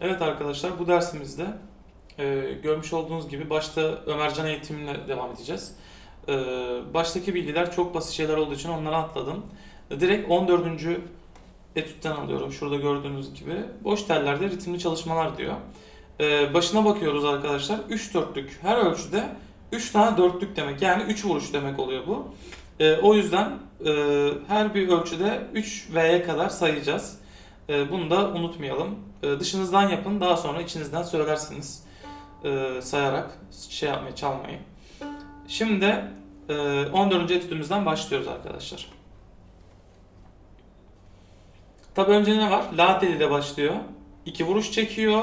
Evet arkadaşlar bu dersimizde e, görmüş olduğunuz gibi başta Ömercan eğitimine devam edeceğiz. E, baştaki bilgiler çok basit şeyler olduğu için onları atladım. E, direkt 14. etütten alıyorum. Şurada gördüğünüz gibi. Boş tellerde ritimli çalışmalar diyor. E, başına bakıyoruz arkadaşlar. 3 dörtlük her ölçüde 3 tane dörtlük demek. Yani 3 vuruş demek oluyor bu. E, o yüzden e, her bir ölçüde 3 V'ye kadar sayacağız. E, bunu da unutmayalım. E, dışınızdan yapın, daha sonra içinizden söylersiniz e, sayarak şey yapmayı, çalmayı. Şimdi e, 14. etüdümüzden başlıyoruz arkadaşlar. Tabi önce ne var? La teliyle başlıyor. İki vuruş çekiyor.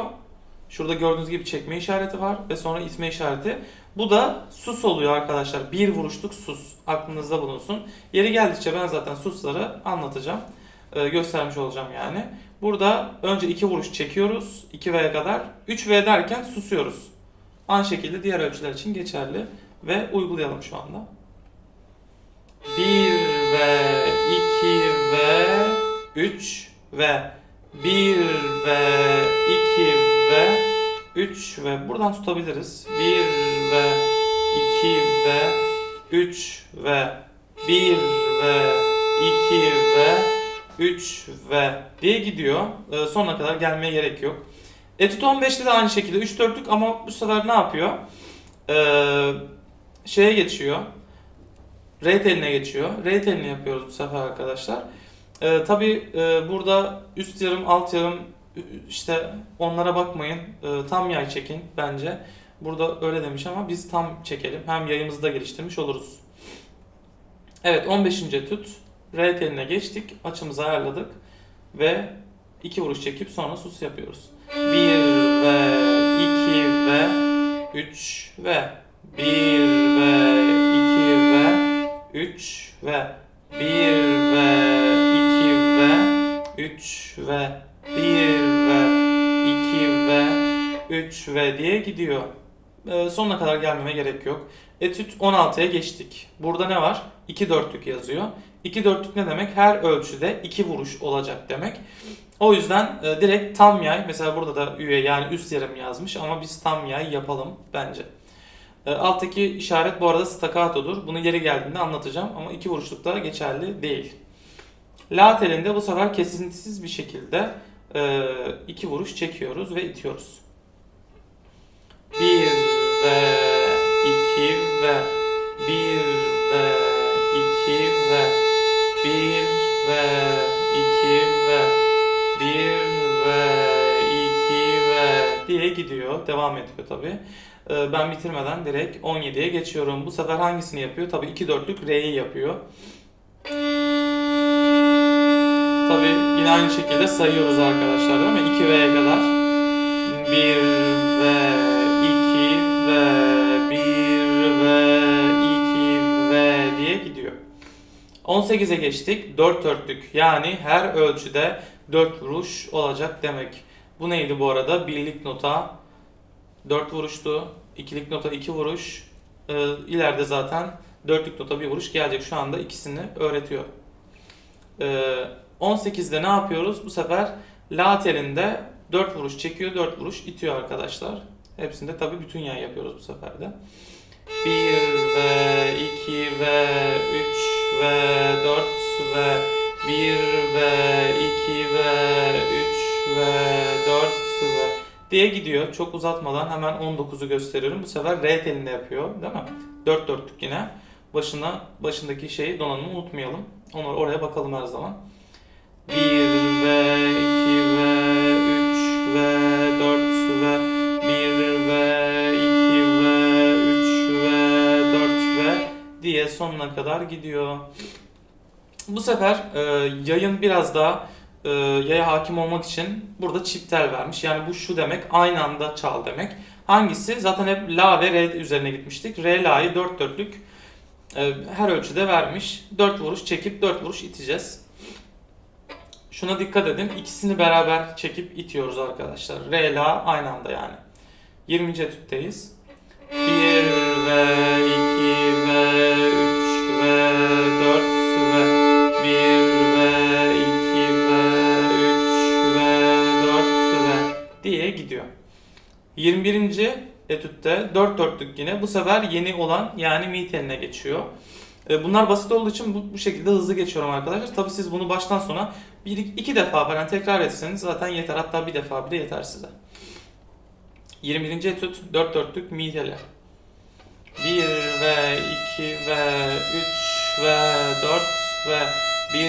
Şurada gördüğünüz gibi çekme işareti var ve sonra itme işareti. Bu da sus oluyor arkadaşlar. Bir vuruşluk sus. Aklınızda bulunsun. Yeri geldikçe ben zaten susları anlatacağım. E, göstermiş olacağım yani. Burada önce iki vuruş çekiyoruz. 2V'ye kadar. 3V derken susuyoruz. Aynı şekilde diğer ölçüler için geçerli. Ve uygulayalım şu anda. 1 ve 2 ve 3 ve 1 ve 2 ve 3 ve buradan tutabiliriz. 1 ve 2 ve 3 ve 1 ve 2 ve 3 ve diye gidiyor. Ee, sonuna kadar gelmeye gerek yok. Etüt 15'te de aynı şekilde 3 dörtlük ama bu sefer ne yapıyor? Ee, şeye geçiyor. Re teline geçiyor. Re telini yapıyoruz bu sefer arkadaşlar. Ee, Tabi burada üst yarım, alt yarım işte onlara bakmayın. Ee, tam yay çekin bence. Burada öyle demiş ama biz tam çekelim. Hem yayımızı da geliştirmiş oluruz. Evet 15. etüt. Re teline geçtik. Açımızı ayarladık. Ve iki vuruş çekip sonra sus yapıyoruz. 1 ve 2 ve 3 ve 1 ve 2 ve 3 ve 1 ve 2 ve 3 ve 1 ve 2 ve 3 ve diye gidiyor. Ee, sonuna kadar gelmeme gerek yok. Etüt 16'ya geçtik. Burada ne var? 2 dörtlük yazıyor. 2 dörtlük ne demek? Her ölçüde 2 vuruş olacak demek. O yüzden e, direkt tam yay, mesela burada da üye yani üst yarım yazmış ama biz tam yay yapalım bence. E, alttaki işaret bu arada staccato'dur. Bunu yeri geldiğinde anlatacağım ama iki vuruşlukta geçerli değil. La telinde bu sefer kesintisiz bir şekilde e, iki vuruş çekiyoruz ve itiyoruz. 1 ve 2 ve 1 ve 2 ve 1 ve 2 ve 1 ve 2 ve diye gidiyor. Devam ediyor tabi. Ben bitirmeden direkt 17'ye geçiyorum. Bu sefer hangisini yapıyor? Tabi 2 dörtlük R'yi yapıyor. Tabi yine aynı şekilde sayıyoruz arkadaşlar değil mi? 2V'ye kadar. 1 ve 2 ve 18'e geçtik. 4 dörtlük yani her ölçüde 4 vuruş olacak demek. Bu neydi bu arada? Birlik nota 4 vuruştu. İkilik nota 2 vuruş. Ee, ileride zaten dörtlük nota 1 vuruş gelecek. Şu anda ikisini öğretiyor. Ee, 18'de ne yapıyoruz? Bu sefer la telinde 4 vuruş çekiyor, 4 vuruş itiyor arkadaşlar. Hepsinde tabi bütün yay yapıyoruz bu sefer de. 1 ve 2 ve 3 ve 4 ve 1 ve 2 ve 3 ve 4 ve diye gidiyor. Çok uzatmadan hemen 19'u gösteriyorum. Bu sefer R telinde yapıyor değil mi? 4 dörtlük yine. Başına başındaki şeyi donanımı unutmayalım. Onu oraya bakalım her zaman. 1 ve 2 ve diye sonuna kadar gidiyor. Bu sefer e, yayın biraz daha e, yaya hakim olmak için burada çift tel vermiş. Yani bu şu demek aynı anda çal demek. Hangisi? Zaten hep la ve re üzerine gitmiştik. Re la'yı 4 dörtlük e, her ölçüde vermiş. 4 vuruş çekip 4 vuruş iteceğiz. Şuna dikkat edin. İkisini beraber çekip itiyoruz arkadaşlar. Re la aynı anda yani. 20. etütteyiz. Bir ve iki ve üç ve dört ve bir ve iki ve üç ve dört ve diye gidiyor. 21. etütte 4 dörtlük yine bu sefer yeni olan yani mi teline geçiyor. E, bunlar basit olduğu için bu, bu şekilde hızlı geçiyorum arkadaşlar. Tabi siz bunu baştan sona bir iki defa falan tekrar etseniz zaten yeter. Hatta bir defa bile yeter size. 21. etüt 4 dörtlük mi teli. 1 ve 2 ve 3 ve 4 ve 1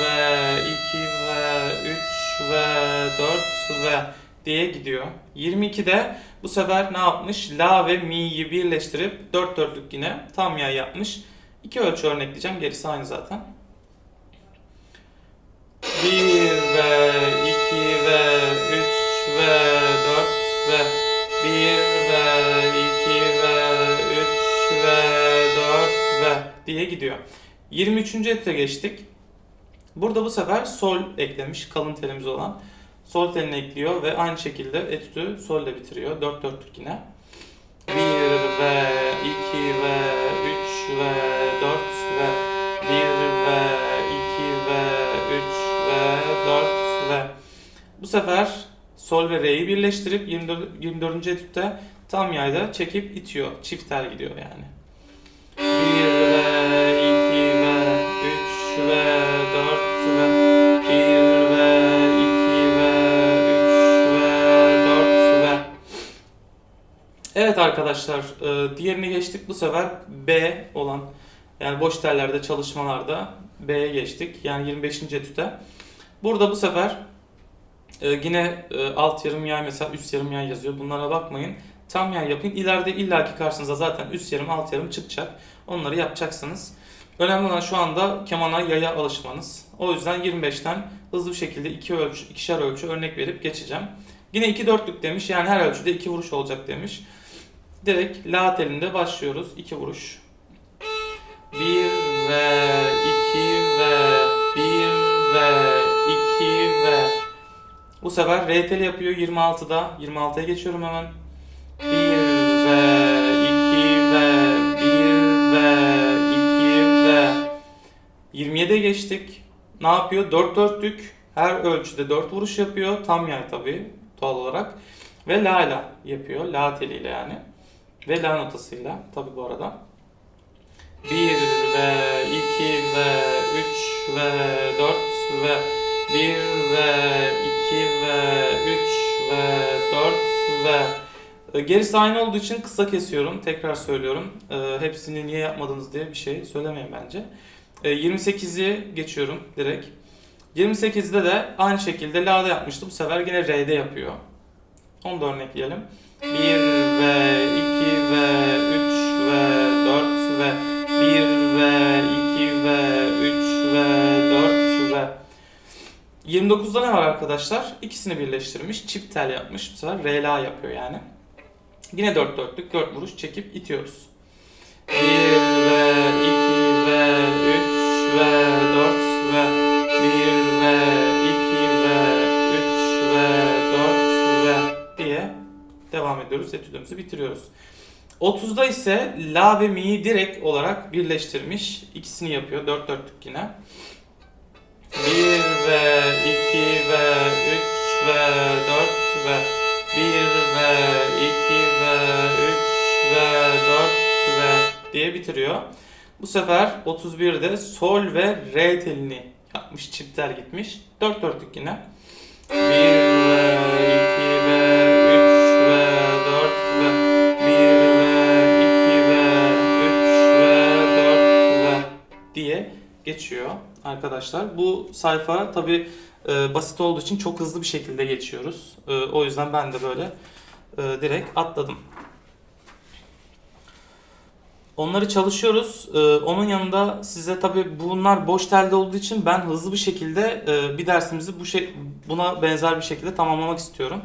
ve 2 ve 3 ve 4 ve diye gidiyor. 22'de bu sefer ne yapmış? La ve mi'yi birleştirip 4 dörtlük yine tam yay yapmış. İki ölçü örnekleyeceğim. Gerisi aynı zaten. 1 diye gidiyor. 23. ete geçtik. Burada bu sefer sol eklemiş kalın telimiz olan. Sol telini ekliyor ve aynı şekilde etütü sol ile bitiriyor. 4 dörtlük yine. 1 ve 2 ve 3 ve 4 ve 1 ve 2 ve 3 ve 4 ve bu sefer sol ve re'yi birleştirip 24. 24. etütte tam yayda çekip itiyor. Çift gidiyor yani. Evet arkadaşlar e, diğerini geçtik. Bu sefer B olan yani boş tellerde çalışmalarda B'ye geçtik. Yani 25. etüte. Burada bu sefer e, yine e, alt yarım yay mesela üst yarım yay yazıyor. Bunlara bakmayın. Tam yay yapın. İleride illaki karşınıza zaten üst yarım alt yarım çıkacak. Onları yapacaksınız. Önemli olan şu anda kemana yaya alışmanız. O yüzden 25'ten hızlı bir şekilde iki ölçü, ikişer ölçü örnek verip geçeceğim. Yine 2 dörtlük demiş. Yani her ölçüde 2 vuruş olacak demiş. Direkt la telinde başlıyoruz. 2 vuruş. 1 ve 2 ve 1 ve 2 ve bu sefer R teli yapıyor 26'da. 26'ya geçiyorum hemen. 1 ve 2 ve 1 ve 2 ve 27'ye geçtik. Ne yapıyor? 4 dörtlük. Her ölçüde 4 vuruş yapıyor. Tam yay tabii doğal olarak. Ve la la yapıyor. La teliyle yani. Ve la notasıyla tabii bu arada. 1 ve 2 ve 3 ve 4 ve 1 ve 2 ve 3 ve 4 ve Gerisi aynı olduğu için kısa kesiyorum. Tekrar söylüyorum. E, hepsini niye yapmadınız diye bir şey söylemeyin bence. E, 28'i geçiyorum direkt. 28'de de aynı şekilde La'da yapmıştı. Bu sefer yine R'de yapıyor. Onu da örnekleyelim. 1 ve 2 ve 3 ve 4 ve 1 ve 2 ve 3 ve 4 ve 29'da ne var arkadaşlar? İkisini birleştirmiş. Çift tel yapmış. Bu sefer re la yapıyor yani. Yine 4 dörtlük 4 vuruş çekip itiyoruz. 1 ve 2 ve 3 ve 4 ve 1 ve 2 ve 3 ve 4 ve diye devam ediyoruz. Etüdümüzü bitiriyoruz. 30'da ise la ve mi'yi direkt olarak birleştirmiş. İkisini yapıyor. 4 dörtlük yine. 1 ve 2 ve 3 ve 4 ve 1 ve 2 ve 3 ve 4 ve diye bitiriyor. Bu sefer 31'de sol ve re telini yapmış. Çiftler gitmiş. 4 dörtlük yine. 1 ve 2 ve 3 ve 4 ve 1 ve 2 ve 3 ve 4 ve diye geçiyor arkadaşlar. Bu sayfa tabi basit olduğu için çok hızlı bir şekilde geçiyoruz. E, o yüzden ben de böyle e, direkt atladım. Onları çalışıyoruz. Ee, onun yanında size tabi bunlar boş telde olduğu için ben hızlı bir şekilde e, bir dersimizi bu şey buna benzer bir şekilde tamamlamak istiyorum.